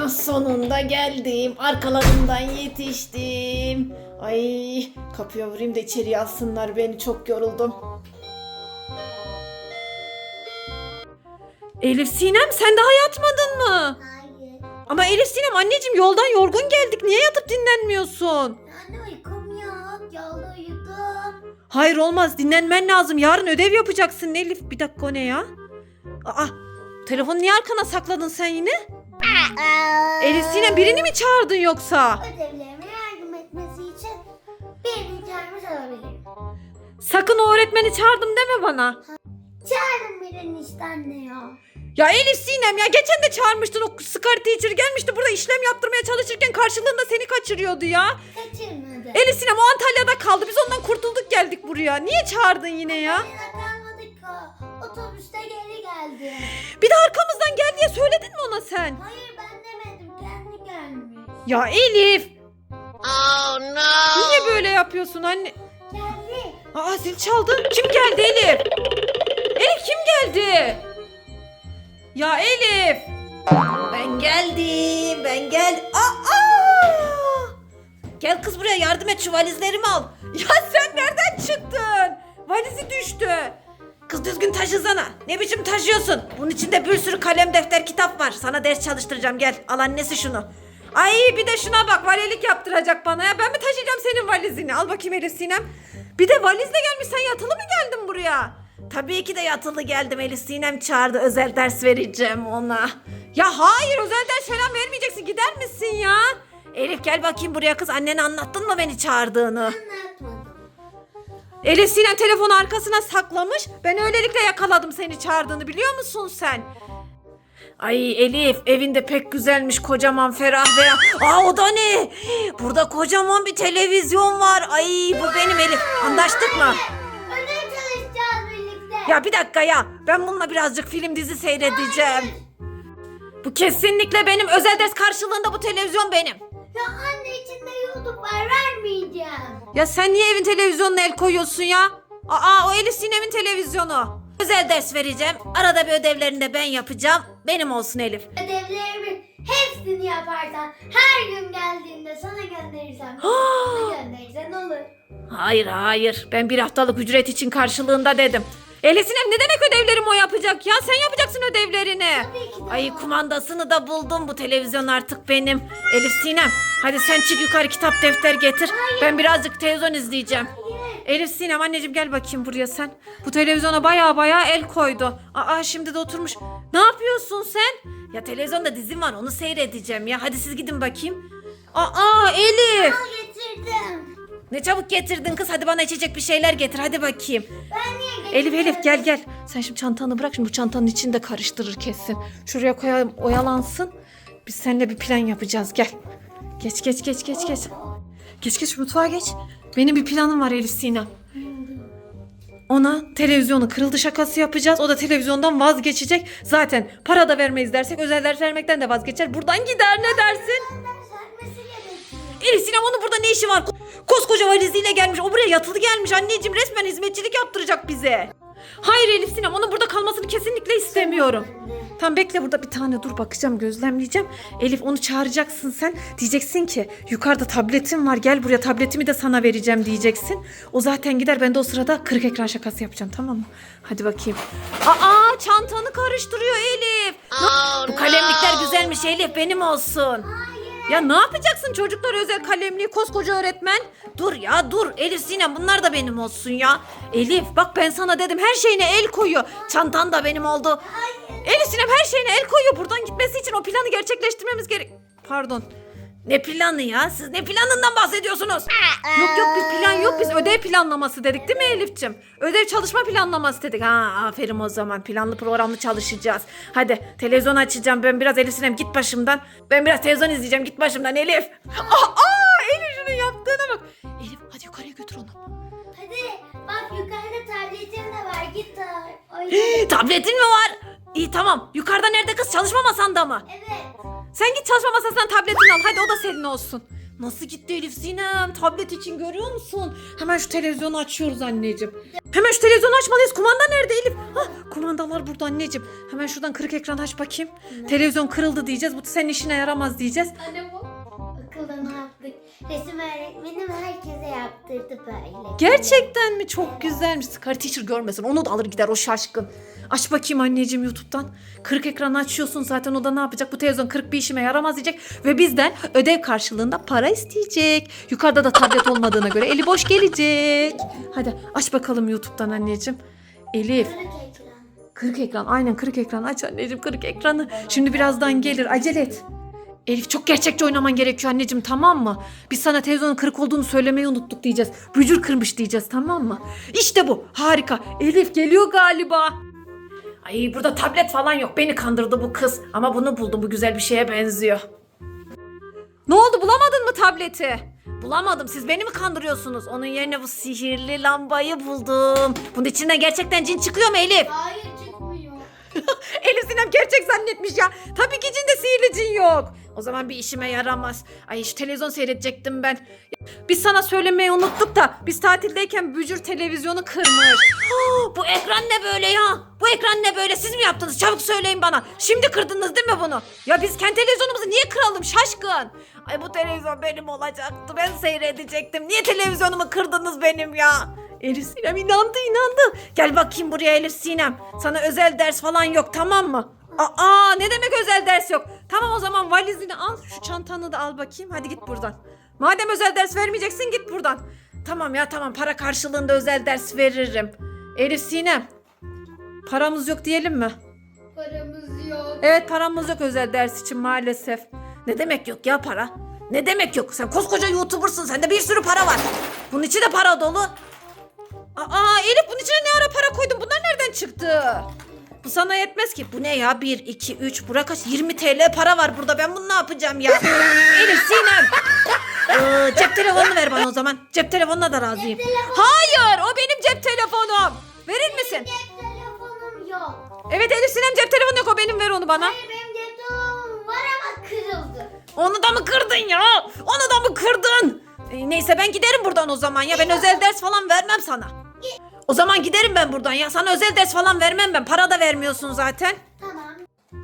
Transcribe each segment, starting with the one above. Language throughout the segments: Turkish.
Ah, sonunda geldim. Arkalarından yetiştim. Ay kapıya vurayım da içeriye alsınlar beni. Çok yoruldum. Elif Sinem sen daha yatmadın mı? Hayır. Ama Elif Sinem anneciğim yoldan yorgun geldik. Niye yatıp dinlenmiyorsun? Anne uykum yok. Yolda uyudum. Hayır olmaz dinlenmen lazım. Yarın ödev yapacaksın Elif. Bir dakika o ne ya? Aa telefonu niye arkana sakladın sen yine? Elif Sinem birini mi çağırdın yoksa? Ödevlerime yardım etmesi için birini çağırmış olabilirim. Sakın o öğretmeni çağırdım deme bana. Çağırın birini işte anne ya. Ya Elif Sinem ya geçen de çağırmıştın o Scar Teacher gelmişti burada işlem yaptırmaya çalışırken karşılığında seni kaçırıyordu ya. Kaçırmadı. Elif Sinem o Antalya'da kaldı biz ondan kurtulduk geldik buraya. Niye çağırdın yine ya? Yanına kalmadık o. Otobüste geri geldi. Bir de arkamızdan gel diye söyledin mi ona sen? Hayır ben demedim. Kendi gelmiş. Ya Elif Oh no! niye böyle yapıyorsun anne? Geldi. Aa zil çaldı. Kim geldi Elif? Elif kim geldi? Ya Elif. Ben geldim. Ben geldim. Aa! Gel kız buraya yardım et şu valizlerimi al. Ya sen nereden çıktın? Valizi düştü. Kız düzgün taşısana. Ne biçim taşıyorsun? Bunun içinde bir sürü kalem, defter, kitap var. Sana ders çalıştıracağım gel. Al annesi şunu. Ay bir de şuna bak valilik yaptıracak bana ya. Ben mi taşıyacağım senin valizini? Al bakayım Elif Sinem. Bir de valizle gelmiş. Sen yatılı mı geldin buraya? Tabii ki de yatılı geldim. Elif Sinem çağırdı. Özel ders vereceğim ona. Ya hayır özel ders falan vermeyeceksin. Gider misin ya? Elif gel bakayım buraya kız. Annene anlattın mı beni çağırdığını? Anlatmadım. Elif Sinem telefonu arkasına saklamış. Ben öylelikle yakaladım seni çağırdığını biliyor musun sen? Ay Elif evinde pek güzelmiş kocaman ferah veya... Aa o da ne? Burada kocaman bir televizyon var. Ay bu benim Elif. Anlaştık mı? Ödev çalışacağız birlikte. Ya bir dakika ya. Ben bununla birazcık film dizi seyredeceğim. Bu kesinlikle benim özel ders karşılığında bu televizyon benim. Ya anne var vermeyeceğim. Ya sen niye evin televizyonuna el koyuyorsun ya? Aa o Elif Sinem'in televizyonu. Özel ders vereceğim. Arada bir ödevlerini de ben yapacağım. Benim olsun Elif. Ödevlerimin hepsini yaparsan her gün geldiğinde sana gönderirsem ne gönderirsen olur. Hayır hayır. Ben bir haftalık ücret için karşılığında dedim. Elif Sinem ne demek ödevlerimi o yapacak ya? Sen yapacaksın ödevlerini. Ay kumandasını da buldum. Bu televizyon artık benim. Elif Sinem hadi sen çık yukarı kitap defter getir. Ben birazcık televizyon izleyeceğim. Elif Sinem anneciğim gel bakayım buraya sen. Bu televizyona baya baya el koydu. Aa şimdi de oturmuş. Ne yapıyorsun sen? Ya televizyonda dizim var onu seyredeceğim ya. Hadi siz gidin bakayım. Aa Elif. Al getirdim. Ne çabuk getirdin kız. Hadi bana içecek bir şeyler getir. Hadi bakayım. Ben niye getirdim? Elif Elif gel gel. Sen şimdi çantanı bırak. Şimdi bu çantanın içini de karıştırır kesin. Şuraya koyalım oyalansın. Biz seninle bir plan yapacağız. Gel. Geç geç geç geç geç. Geç geç mutfağa geç. Benim bir planım var Elif Sinem. Ona televizyonu kırıldı şakası yapacağız. O da televizyondan vazgeçecek. Zaten para da vermeyiz dersek özel ders vermekten de vazgeçer. Buradan gider ne dersin? Elif Sinem onun burada ne işi var? Ko- Koskoca valiziyle gelmiş. O buraya yatılı gelmiş. Anneciğim resmen hizmetçilik yaptıracak bize. Hayır Elif Sinem onun burada kalmasını kesinlikle istemiyorum. Tam bekle burada bir tane dur bakacağım gözlemleyeceğim. Elif onu çağıracaksın sen. Diyeceksin ki yukarıda tabletim var gel buraya tabletimi de sana vereceğim diyeceksin. O zaten gider ben de o sırada kırık ekran şakası yapacağım tamam mı? Hadi bakayım. Aa çantanı karıştırıyor Elif. Oh Bu kalemlikler no! güzelmiş Elif benim olsun. Ya ne yapacaksın çocuklar özel kalemliği koskoca öğretmen? Dur ya dur Elif Sinem bunlar da benim olsun ya. Elif bak ben sana dedim her şeyine el koyuyor. Çantan da benim oldu. Elif Sinem her şeyine el koyuyor. Buradan gitmesi için o planı gerçekleştirmemiz gerek. Pardon. Ne planı ya? Siz ne planından bahsediyorsunuz? Yok yok bir plan yok. Biz ödev planlaması dedik değil mi Elif'ciğim? Ödev çalışma planlaması dedik. Ha aferin o zaman. Planlı programlı çalışacağız. Hadi televizyon açacağım. Ben biraz Elif Sinem git başımdan. Ben biraz televizyon izleyeceğim. Git başımdan Elif. Aa, aa Elif şunu yaptığına bak. Elif hadi yukarıya götür onu. Hadi bak yukarıda tabletim de var git al. Oyna. Tabletin mi var? İyi tamam. Yukarıda nerede kız? Çalışma masanda mı? evet. Sen git çalışma masasından tabletini al. Hadi o da senin olsun. Nasıl gitti Elif Sinem? Tablet için görüyor musun? Hemen şu televizyonu açıyoruz anneciğim. Hemen şu televizyonu açmalıyız. Kumanda nerede Elif? Hah, kumandalar burada anneciğim. Hemen şuradan kırık ekran aç bakayım. Televizyon kırıldı diyeceğiz. Bu senin işine yaramaz diyeceğiz. Anne bu. Akılda ne yaptık? Resim öğretmenim herkese yaptırdı böyle. Gerçekten mi? Çok güzelmiş. Scar Teacher görmesin. Onu da alır gider o şaşkın. Aç bakayım anneciğim YouTube'dan. Kırık ekranı açıyorsun zaten o da ne yapacak? Bu televizyon kırık bir işime yaramaz diyecek. Ve bizden ödev karşılığında para isteyecek. Yukarıda da tablet olmadığına göre eli boş gelecek. Hadi aç bakalım YouTube'dan anneciğim. Elif. Kırık ekran. Kırık ekran aynen kırık ekran aç anneciğim kırık ekranı. Şimdi birazdan gelir acele et. Elif çok gerçekçi oynaman gerekiyor anneciğim tamam mı? Biz sana televizyonun kırık olduğunu söylemeyi unuttuk diyeceğiz. Bücür kırmış diyeceğiz tamam mı? İşte bu harika. Elif geliyor galiba. Ay burada tablet falan yok. Beni kandırdı bu kız. Ama bunu buldum. Bu güzel bir şeye benziyor. Ne oldu bulamadın mı tableti? Bulamadım. Siz beni mi kandırıyorsunuz? Onun yerine bu sihirli lambayı buldum. Bunun içinden gerçekten cin çıkıyor mu Elif? Hayır çıkmıyor. Elif Sinem gerçek zannetmiş ya. Tabii ki içinde sihirli cin yok. O zaman bir işime yaramaz. Ay şu televizyon seyredecektim ben. Biz sana söylemeyi unuttuk da biz tatildeyken Bücür televizyonu kırmış. Ha, bu ekran ne böyle ya? Bu ekran ne böyle? Siz mi yaptınız? Çabuk söyleyin bana. Şimdi kırdınız değil mi bunu? Ya biz kendi televizyonumuzu niye kıralım şaşkın? Ay bu televizyon benim olacaktı. Ben seyredecektim. Niye televizyonumu kırdınız benim ya? Elif Sinem inandı inandı. Gel bakayım buraya Elif Sinem. Sana özel ders falan yok tamam mı? Aa ne demek özel ders yok? Tamam o zaman valizini al. Şu çantanı da al bakayım. Hadi git buradan. Madem özel ders vermeyeceksin git buradan. Tamam ya tamam para karşılığında özel ders veririm. Elif Sinem. Paramız yok diyelim mi? Paramız yok. Evet paramız yok özel ders için maalesef. Ne demek yok ya para? Ne demek yok? Sen koskoca YouTuber'sın. Sende bir sürü para var. Bunun içi de para dolu. Aa Elif bunun içine ne ara para koydun? Bunlar nereden çıktı? Bu sana yetmez ki. Bu ne ya? 1, 2, 3. Bura kaç? 20 TL para var burada. Ben bunu ne yapacağım ya? Elif Sinem. Ee, cep telefonunu ver bana o zaman. Cep telefonuna da razıyım. Hayır o benim cep telefonum. Verir misin? Cep telefonum yok. Evet Elif Sinem cep telefonu yok o benim ver onu bana. Hayır benim cep telefonum var ama kırıldı. Onu da mı kırdın ya? Onu da mı kırdın? Ee, neyse ben giderim buradan o zaman ya. Ben özel ders falan vermem sana. O zaman giderim ben buradan ya. Sana özel ders falan vermem ben. Para da vermiyorsun zaten. Tamam.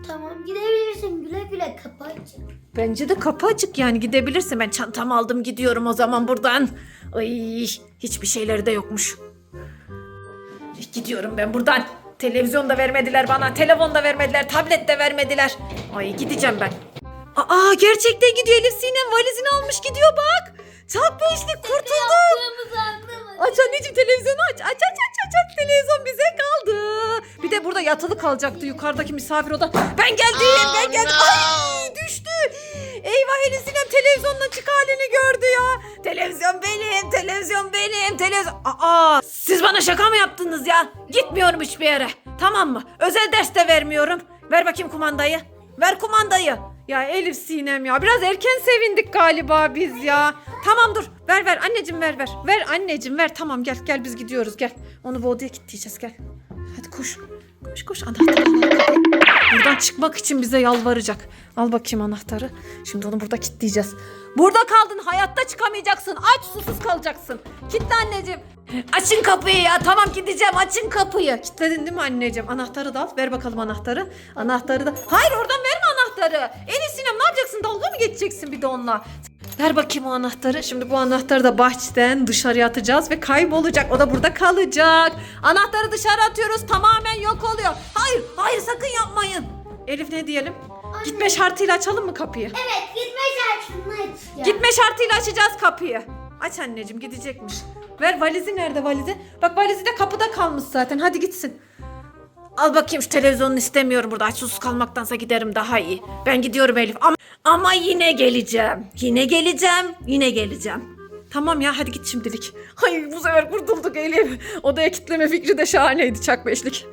Tamam gidebilirsin güle güle kapı açık. Bence de kapı açık yani gidebilirsin. Ben çantamı aldım gidiyorum o zaman buradan. Ay hiçbir şeyleri de yokmuş. Gidiyorum ben buradan. Televizyon da vermediler bana. Telefon da vermediler. Tablet de vermediler. Ay gideceğim ben. Aa gerçekten gidiyor Elif Sinem valizini almış gidiyor bak. Çak beşlik kurtulduk. Yaptığımızı anlamadım. Aç anneciğim televizyonu aç. Aç aç aç aç aç. Televizyon bize kaldı. Bir de burada yatılı kalacaktı yukarıdaki misafir oda. Ben geldim ben geldim. Ay düştü. Eyvah Elif Sinem televizyonun açık halini gördü ya. Televizyon benim, televizyon benim, televizyon. Aa siz bana şaka mı yaptınız ya? Gitmiyorum hiçbir yere. Tamam mı? Özel ders de vermiyorum. Ver bakayım kumandayı. Ver kumandayı. Ya Elif Sinem ya biraz erken sevindik galiba biz ya. Tamam dur ver ver anneciğim ver ver. Ver anneciğim ver tamam gel gel biz gidiyoruz gel. Onu bu odaya kilitleyeceğiz gel. Hadi koş. Koş koş anahtarı. Buradan çıkmak için bize yalvaracak. Al bakayım anahtarı. Şimdi onu burada kilitleyeceğiz. Burada kaldın hayatta çıkamayacaksın. Aç susuz kalacaksın. Kilitle anneciğim. Açın kapıyı ya tamam gideceğim açın kapıyı. Kilitledin değil mi anneciğim? Anahtarı da al. Ver bakalım anahtarı. Anahtarı da. Hayır oradan verme anahtarı. Elif Sinem ne yapacaksın? Dalga mı geçeceksin bir de onunla? Ver bakayım o anahtarı. Şimdi bu anahtarı da bahçeden dışarıya atacağız ve kaybolacak. O da burada kalacak. Anahtarı dışarı atıyoruz. Tamamen yok oluyor. Hayır, hayır sakın yapmayın. Elif ne diyelim? Gitme şartıyla açalım mı kapıyı? Evet gitme şartını açacağım. Gitme şartıyla açacağız kapıyı. Aç anneciğim gidecekmiş. Ver valizi nerede valizi? Bak valizi de kapıda kalmış zaten. Hadi gitsin. Al bakayım şu televizyonunu istemiyorum burada. Aç susuz kalmaktansa giderim daha iyi. Ben gidiyorum Elif. Ama, ama yine geleceğim. Yine geleceğim. Yine geleceğim. Tamam ya hadi git şimdilik. Ay bu sefer kurtulduk Elif. Odaya kitleme fikri de şahaneydi çak beşlik.